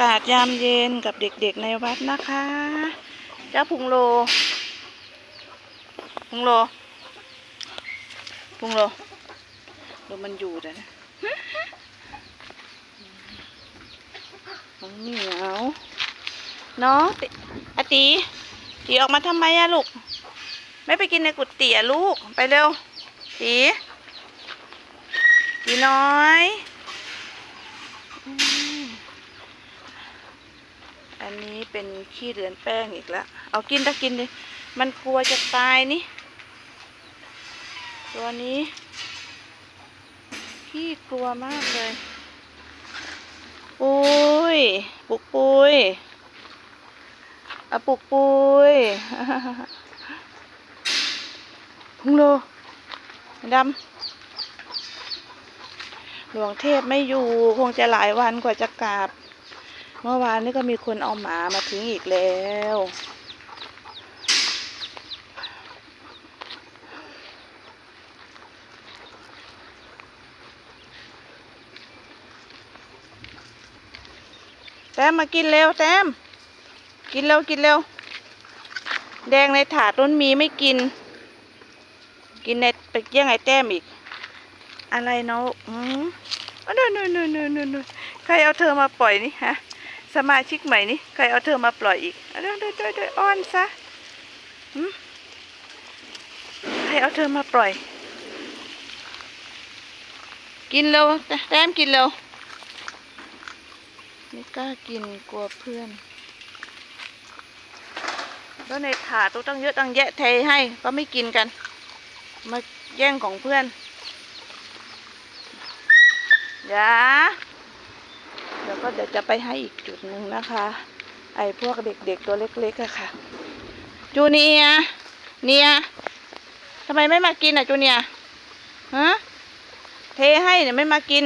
ากาศยามเย็นกับเด็กๆในวัดนะคะ เจ้าพุงโล พุงโล พุงโลดูมันอยู่แต่นะน้องเหนียวน้องติอาตีตีออกมาทำไมอะลูก ไม่ไปกินในกุฏิอะลูก ไปเร็วตีตีน้อยอืมอันนี้ เป็นขี้เดือนแป้งอีกแล้ว เอากินถ้ากินดิ มันกลัวจะตายนี่ ตัวนี้ขี้กลัวมากเลย ปุ้ย ปุกปุยอะปุกปุยพุงโลดำหลวงเทพไม่อยู่ คงจะหลายวันกว่าจะกลับ เมื่อวานนี้ก็มีคนเอาหมามาทิ้งอีกแล้ว แต้มมากินเร็วแต้ม กินเร็วกินเร็ว แดงในถาดต้นมีไม่กิน กินในไปแย่งไอ้แต้มอีก อะไรเนาะอืมอ๋อนู่นนู่นนู่นนู่นนู่นนู่นใครเอาเธอมาปล่อยนี่ฮะ สมาชิกใหม่นี่ใครเอาเธอมาปล่อยอีกเอาด้วยด้วยด้วยด้วยอ้อนซะใครเอาเธอมาปล่อย กินเร็วแต้มกินเร็วไม่กล้ากินกลัวเพื่อนแล้วในถาตู้ตั้งเยอะตั้งแยะเทให้ก็ไม่กินกัน มาแย่งของเพื่อนอย่า ก็เดี๋ยวจะไปให้อีกจุดหนึ่งนะคะ ไอ้พวกเด็กๆตัวเล็กๆอะค่ะ จูเนียเนียทำไมไม่มากินอะจูเนียฮะเทให้เนี่ยไม่มากิน